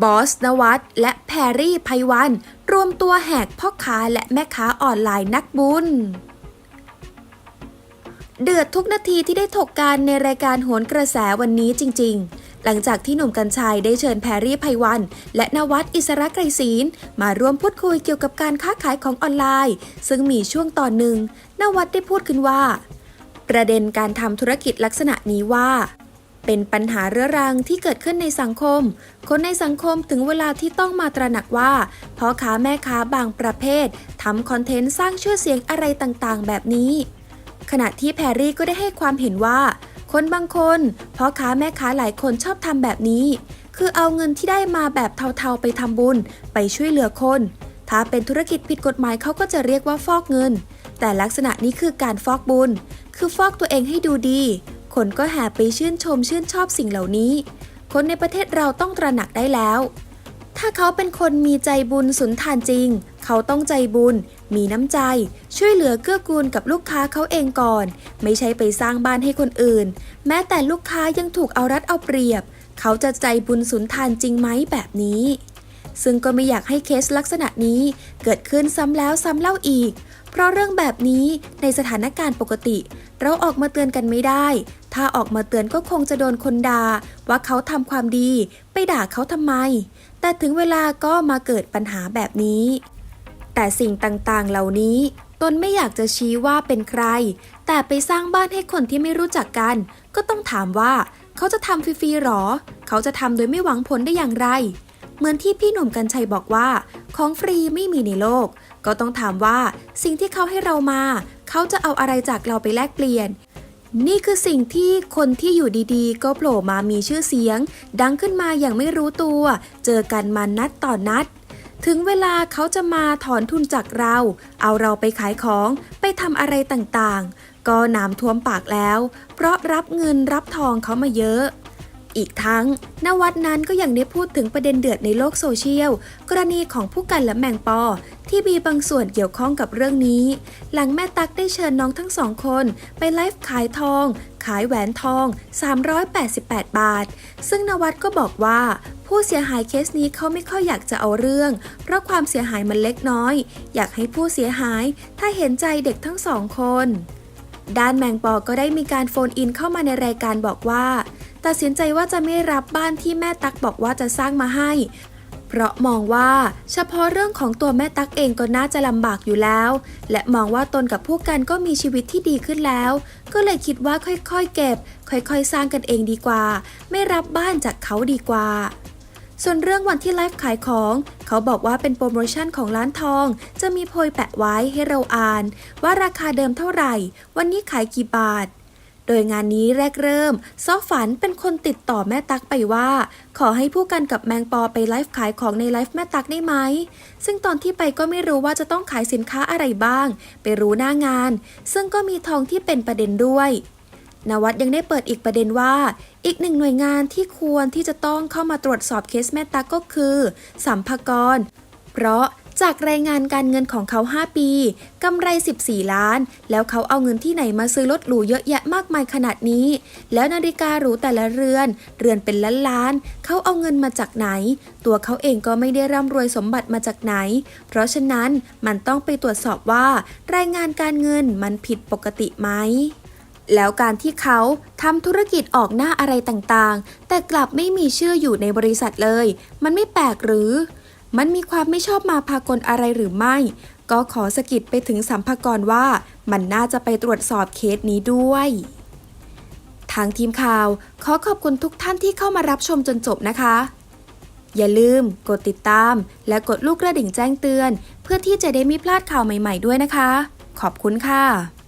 บอสนวัตและแพรรี่ไพวัน รวมตัวแหกพ่อค้าและแม่ค้าออนไลน์นักบุญ เดือดทุกนาทีที่ได้ถกกันในรายการโหนกระแสวันนี้จริง ๆ หลังจากที่หนุ่มกัญชัยได้เชิญแพรรี่ไพวัน และนวัตอิสระไกรศีลมาร่วมพูดคุยเกี่ยวกับการค้าขายของออนไลน์ ซึ่งมีช่วงตอนหนึ่งนวัตได้พูดขึ้นว่า ประเด็นการทำธุรกิจลักษณะนี้ว่า เป็นปัญหาเรื้อรังที่เกิดขึ้นในสังคม คนในสังคมถึงเวลาที่ต้องมาตระหนักว่าพ่อค้าแม่ค้าบางประเภททำคอนเทนต์สร้างชื่อเสียงอะไรต่างๆ แบบนี้ ขณะที่แพรรี่ก็ได้ให้ความเห็นว่า คนบางคนพ่อค้าแม่ค้าหลายคนชอบทำแบบนี้ คือเอาเงินที่ได้มาแบบเทาๆไปทำบุญ ไปช่วยเหลือคน ถ้าเป็นธุรกิจผิดกฎหมายเขาก็จะเรียกว่าฟอกเงิน แต่ลักษณะนี้คือการฟอกบุญ คือฟอกตัวเองให้ดูดี คนก็แห่ไปชื่นชมชื่นชอบสิ่งเหล่านี้ คนในประเทศเราต้องตระหนักได้แล้ว ถ้าเขาเป็นคนมีใจบุญสุนทานจริง เขาต้องใจบุญ มีน้ำใจ ช่วยเหลือเกื้อกูลกับลูกค้าเขาเองก่อน ไม่ใช่ไปสร้างบ้านให้คนอื่น แม้แต่ลูกค้ายังถูกเอารัดเอาเปรียบ เขาจะใจบุญสุนทานจริงไหมแบบนี้ ซึ่งก็ไม่อยากให้เคสลักษณะนี้ เกิดขึ้นซ้ำแล้วซ้ำเล่าอีก เพราะเรื่องแบบนี้ในสถานการณ์ปกติ เราออกมาเตือนกันไม่ได้ ถ้าออกมาเตือนก็คงจะโดนคนด่าว่าเขาทำความดี ไปด่าเขาทำไม แต่ถึงเวลาก็มาเกิดปัญหาแบบนี้ แต่สิ่งต่างๆเหล่านี้ตนไม่อยากจะชี้ว่าเป็นใคร แต่ไปสร้างบ้านให้คนที่ไม่รู้จักกัน ก็ต้องถามว่า เขาจะทำฟรีๆหรอ เขาจะทำโดยไม่หวังผลได้อย่างไร เหมือนที่พี่หนุ่มกัญชัยบอกว่า ของฟรีไม่มีในโลก ก็ต้องถามว่าสิ่งที่เขาให้เรามา เขาจะเอาอะไรจากเราไปแลกเปลี่ยน นี่คือสิ่งที่คนที่อยู่ดีๆ ก็โผล่มามีชื่อเสียง ดังขึ้นมาอย่างไม่รู้ตัว เจอกันมานัดต่อนนัดถึงเวลาเขาจะมาถอนทุนจากเรา เอาเราไปขายของ ไปทำอะไรต่างๆ ก็น้ำท่วมปากแล้ว เพราะรับเงินรับทองเขามาเยอะ อีกทั้ง นวัดนั้นก็ยังได้พูดถึงประเด็นเดือดในโลกโซเชียล กรณีของผู้กันและแมงปอ ที่มีบางส่วนเกี่ยวข้องกับเรื่องนี้ หลังแม่ตั๊กได้เชิญน้องทั้งสองคน ไปไลฟ์ขายทอง ขายแหวนทอง 388 บาท ซึ่งนวัดก็บอกว่าผู้เสียหายเคสนี้เขาไม่ค่อยอยากจะเอาเรื่อง เพราะความเสียหายมันเล็กน้อย อยากให้ผู้เสียหายถ้าเห็นใจเด็กทั้งสองคน ด้านแมงปอก็ได้มีการโฟนอินเข้ามาในรายการบอกว่า ตัดสินใจว่าจะไม่รับบ้านที่แม่ตั๊กบอกว่าจะสร้างมาให้ เพราะมองว่าเฉพาะเรื่องของตัวแม่ตั๊กเองก็น่าจะลำบากอยู่แล้ว และมองว่าตนกับพวกกันก็มีชีวิตที่ดีขึ้นแล้ว ก็เลยคิดว่าค่อยๆเก็บ ค่อยๆ สร้างกันเองดีกว่า ไม่รับบ้านจากเขาดีกว่าส่วนเรื่องวันที่ไลฟ์ขายของ เขาบอกว่าเป็นโปรโมชั่นของร้านทอง จะมีโพยแปะไว้ให้เราอ่าน ว่าราคาเดิมเท่าไหร่ วันนี้ขายกี่บาท ดยงานนี้แรกเริ่ม ซอฝันเป็นคนติดต่อแม่ตักไปว่า ขอให้ผู้กันกับแมงปอไปไลฟ์ขายของในไลฟ์แม่ตักได้ไหม ซึ่งตอนที่ไปก็ไม่รู้ว่าจะต้องขายสินค้าอะไรบ้าง ไปรู้หน้างาน ซึ่งก็มีทองที่เป็นประเด็นด้วยนวัดยังได้เปิดอีกประเด็นว่า อีกหนึ่งหน่วยงานที่ควรที่จะต้องเข้ามาตรวจสอบเคสแม่ตักก็คือ สัมภากร เพราะ จากรายงานการเงินของเขา 5 ปี กำไร 14 ล้าน แล้วเขาเอาเงินที่ไหนมาซื้อรถหรูเยอะแยะมากมายขนาดนี้ แล้วนาฬิกาหรูแต่ละเรือน เรือนเป็นล้านล้านๆเขาเอาเงินมาจากไหน ตัวเขาเองก็ไม่ได้ร่ำรวยสมบัติมาจากไหน เพราะฉะนั้นมันต้องไปตรวจสอบว่า รายงานการเงินมันผิดปกติไหมแล้วการที่เขาทำธุรกิจออกหน้าอะไรต่างๆ แต่กลับไม่มีชื่ออยู่ในบริษัทเลย มันไม่แปลกหรือ มันมีความไม่ชอบมาพากลอะไรหรือไม่ ก็ขอสกิดไปถึงสัมภากรว่ามันน่าจะไปตรวจสอบเคสนี้ด้วยทางทีมข่าวขอขอบคุณทุกท่านที่เข้ามารับชมจนจบนะคะ อย่าลืมกดติดตามและกดลูกกระดิ่งแจ้งเตือน เพื่อที่จะได้ไม่พลาดข่าวใหม่ๆด้วยนะคะ ขอบคุณค่ะ